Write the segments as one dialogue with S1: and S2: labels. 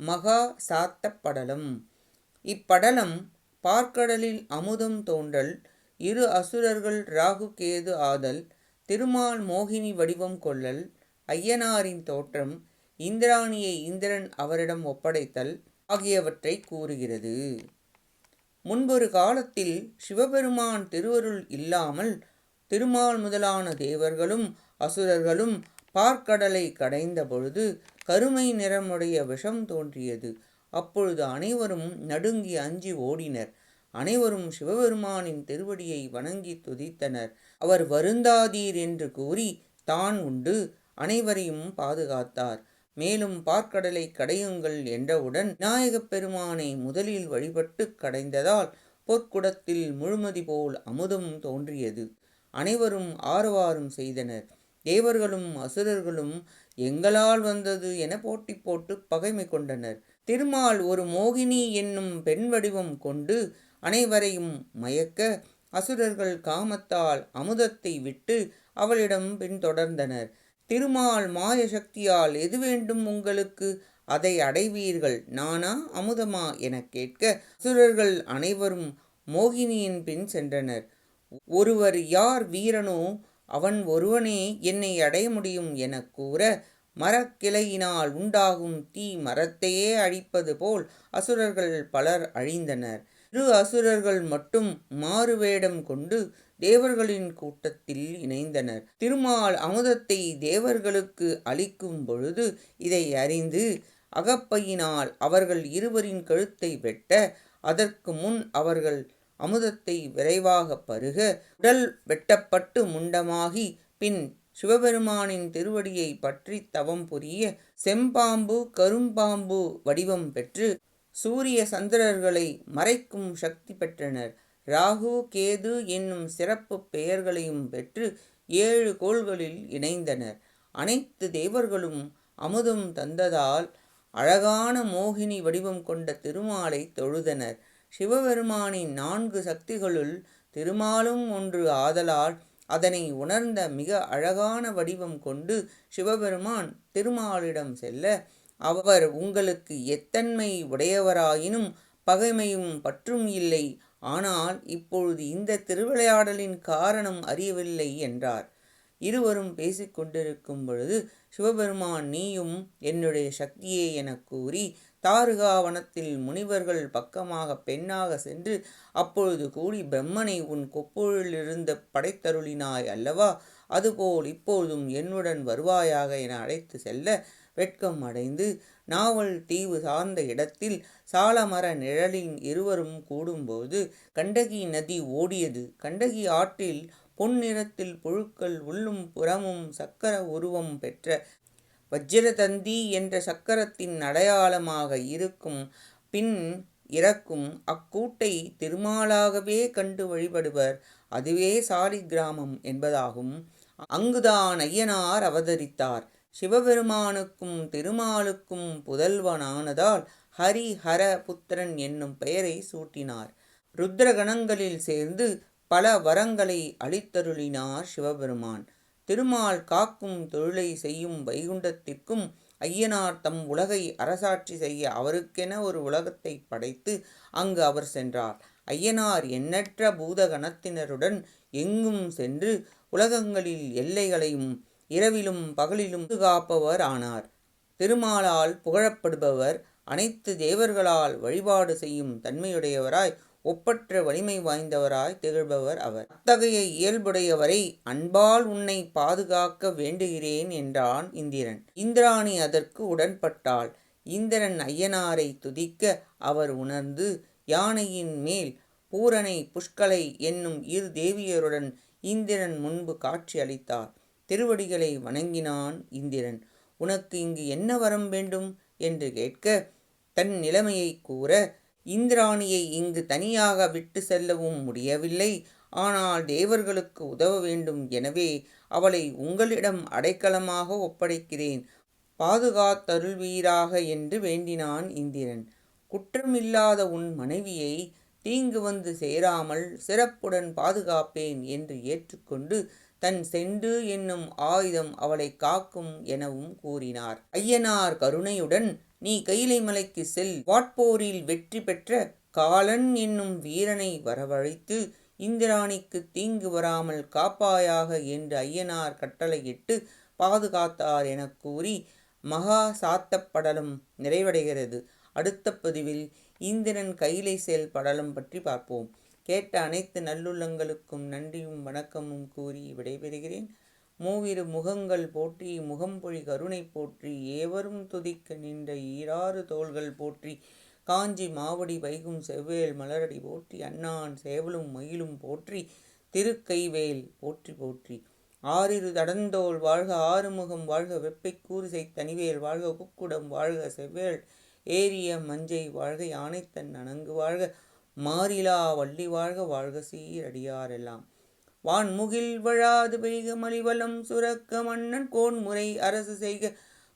S1: மகா சாத்தப்படலம் இப்படலம் பார்க்கடலில் அமுதம் தோன்றல் இரு அசுரர்கள் ராகு கேது ஆதல் திருமால் மோகினி வடிவம் கொள்ளல் ஐயனாரின் தோற்றம் இந்திராணியை இந்திரன் அவரிடம் ஒப்படைத்தல் ஆகியவற்றை கூறுகிறது. முன்பொரு காலத்தில் சிவபெருமான் திருவருள் இல்லாமல் திருமால் முதலான தேவர்களும் அசுரர்களும் பார்க்கடலை கடைந்த பொழுது கருமை நிறமுடைய விஷம் தோன்றியது. அப்பொழுது அனைவரும் நடுங்கி அஞ்சி ஓடினர். அனைவரும் சிவபெருமானின் திருவடியை வணங்கி துதித்தனர். அவர் வருந்தாதீர் என்று கூறி தான் உண்டு அனைவரையும் பாதுகாத்தார். மேலும் பார்க்கடலை கடையுங்கள் என்றவுடன் விநாயகப் பெருமானை முதலில் வழிபட்டு கடைந்ததால் பொற்குடத்தில் முழுமதி போல் அமுதம் தோன்றியது. அனைவரும் ஆரவாரம் செய்தனர். தேவர்களும் அசுரர்களும் எங்களால் வந்தது என போட்டி போட்டு பகைமை கொண்டனர். திருமால் ஒரு மோகினி என்னும் பெண் வடிவம் கொண்டு அனைவரையும் மயக்க அசுரர்கள் காமத்தால் அமுதத்தை விட்டு அவளிடம் பின்தொடர்ந்தனர். திருமால் மாய சக்தியால் எது வேண்டும் உங்களுக்கு? அதை அடைவீர்கள். நானா? அமுதமா? எனக் கேட்க அசுரர்கள் அனைவரும் மோகினியின் பின் சென்றனர். ஒருவர் யார் வீரனோ அவன் ஒருவனே என்னை அடைய முடியும் எனக் கூற மரக்கிளையினால் உண்டாகும் தீ மரத்தையே அழிப்பது போல் அசுரர்கள் பலர் அழிந்தனர். இரு அசுரர்கள் மட்டும் மாறுவேடம் கொண்டு தேவர்களின் கூட்டத்தில் இணைந்தனர். திருமால் அமுதத்தை தேவர்களுக்கு அளிக்கும் பொழுது இதை அறிந்து அகப்பையினால் அவர்கள் இருவரின் கழுத்தை வெட்ட அதற்கு முன் அவர்கள் அமுதத்தை விரைவாக பருக உடல் வெட்டப்பட்டு முண்டமாகி பின் சிவபெருமானின் திருவடியை பற்றி தவம் புரிய செம்பாம்பு கரும்பாம்பு வடிவம் பெற்று சூரிய சந்திரர்களை மறைக்கும் சக்தி பெற்றனர். ராகு கேது என்னும் சிறப்பு பெயர்களையும் பெற்று ஏழு கோள்களில் இணைந்தனர். அனைத்து தேவர்களும் அமுதம் தந்ததால் அழகான மோகினி வடிவம் கொண்ட திருமாலை தொழுதனர். சிவபெருமானின் நான்கு சக்திகளுள் திருமாலும் ஒன்று ஆதலால் அதனை உணர்ந்த மிக அழகான வடிவம் கொண்டு சிவபெருமான் திருமாலிடம் செல்ல அவர் உங்களுக்கு எத்தன்மை உடையவராயினும் பகைமையும் பற்றும் இல்லை. ஆனால் இப்பொழுது இந்த திருவிளையாடலின் காரணம் அறியவில்லை என்றார். இருவரும் பேசிக்கொண்டிருக்கும் பொழுது சிவபெருமான் நீயும் என்னுடைய சக்தியே எனக் கூறி தாருகாவனத்தில் முனிவர்கள் பக்கமாக பெண்ணாக சென்று அப்பொழுது கூடி பிரம்மனை உன் கொப்புழிலிருந்து படைத்தருளினாய் அல்லவா? அதுபோல் இப்பொழுதும் என்னுடன் வருவாயாக என அழைத்து செல்ல வெட்கம் அடைந்து நாவல் தீவு சார்ந்த இடத்தில் சாலமர நிழலின் இருவரும் கூடும்போது கண்டகி நதி ஓடியது. கண்டகி ஆற்றில் பொன்னிறத்தில் புழுக்கள் உள்ளும் புறமும் சக்கர உருவம் பெற்ற வஜ்ரதந்தி என்ற சக்கரத்தின் அடையாளமாக இருக்கும் பின் இறக்கும் அக்கூட்டை திருமாலாகவே கண்டு வழிபடுவர். அதுவே சாரி கிராமம் என்பதாகும். அங்குதான் ஐயனார் அவதரித்தார். சிவபெருமானுக்கும் திருமாலுக்கும் புதல்வனானதால் ஹரிஹர புத்திரன் என்னும் பெயரை சூட்டினார். ருத்ரகணங்களில் சேர்ந்து பல வரங்களை அளித்தருளினார் சிவபெருமான். திருமால் காக்கும் தொழிலை செய்யும் வைகுண்டத்திற்கும் ஐயனார் தம் உலகை அரசாட்சி செய்ய அவருக்கென ஒரு உலகத்தை படைத்து அங்கு அவர் சென்றார். ஐயனார் எண்ணற்ற பூதகணத்தினருடன் எங்கும் சென்று உலகங்களில் எல்லைகளையும் இரவிலும் பகலிலும் பாதுகாப்பவர் ஆனார். திருமாலால் புகழப்படுபவர் அனைத்து தேவர்களால் வழிபாடு செய்யும் தன்மையுடையவராய் ஒப்பற்ற வலிமை வாய்ந்தவராய் திகழ்பவர் அவர். அத்தகைய இயல்புடையவரை அன்பால் உன்னை பாதுகாக்க வேண்டுகிறேன் என்றான் இந்திரன். இந்திராணி அதற்கு உடன்பட்டாள். இந்திரன் ஐயனாரை துதிக்க அவர் உணர்ந்து யானையின் மேல் பூரணை புஷ்கலை என்னும் இரு தேவியருடன் இந்திரன் முன்பு காட்சி அளித்தார். திருவடிகளை வணங்கினான் இந்திரன். உனக்கு இங்கு என்ன வரம் வேண்டும்? என்று கேட்க தன் நிலைமையை கூற இந்திராணியை இங்கு தனியாக விட்டு செல்லவும் முடியவில்லை. ஆனால் தேவர்களுக்கு உதவ வேண்டும். எனவே அவளை உங்களிடம் அடைக்கலமாக ஒப்படைக்கிறேன். பாதுகாத்தருள்வீராக என்று வேண்டினான் இந்திரன். குற்றமில்லாத உன் மனைவியை தீங்கு வந்து சேராமல் சிறப்புடன் பாதுகாப்பேன் என்று ஏற்றுக்கொண்டு தன் செண்டு என்னும் ஆயுதம் அவளை காக்கும் எனவும் கூறினார். ஐயனார் கருணையுடன் நீ கைலை மலைக்கு செல் வாட்போரில் வெற்றி பெற்ற காலன் என்னும் வீரனை வரவழைத்து இந்திராணிக்கு தீங்கு வராமல் காப்பாயாக என்று ஐயனார் கட்டளையிட்டு பாதுகாத்தார் என கூறி மகா சாத்தப்படலம் நிறைவடைகிறது. அடுத்த பதிவில் இந்திரன் கைலை செயல் படலம் பற்றி பார்ப்போம். கேட்ட அனைத்து நல்லுள்ளங்களுக்கும் நன்றியும் வணக்கமும் கூறி விடைபெறுகிறேன். மூவிரு முகங்கள் போற்றி முகம்பொழி கருணை போற்றி ஏவரும் துதிக்க நின்ற ஈராறு தோள்கள் போற்றி காஞ்சி மாவடி வைகும் செவ்வேல் மலரடி போற்றி அண்ணான் சேவலும் மயிலும் போற்றி திருக்கைவேல் போற்றி போற்றி. ஆறிரு தடந்தோல் வாழ்க ஆறுமுகம் வாழ்க வெப்பை கூறுசை தனிவேல் வாழ்க குக்குடம் வாழ்க செவ்வேல் ஏரிய மஞ்சை வாழ்க யானைத்தன் அணங்கு வாழ்க மாறிலா வள்ளி வாழ்க வாழ்க சீரடியாரெல்லாம். வான்முகில் வழாது பெய்க மலிவலம் சுரக்க மன்னன் கோன்முறை அரசு செய்க.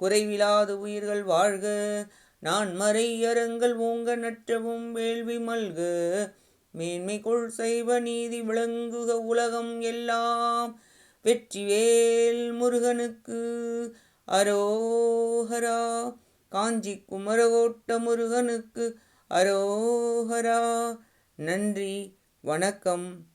S1: குறைவிலாது உயிர்கள் வாழ்க. நான் மறை அரங்கள் ஓங்க நற்றவும் வேள்வி மல்க. மேன்மை கொள் செய்வ நீதி விளங்குக உலகம் எல்லாம். வெற்றிவேல் முருகனுக்கு அரோஹரா காஞ்சி குமரகோட்ட முருகனுக்கு அரோஹரா நன்றி வணக்கம்.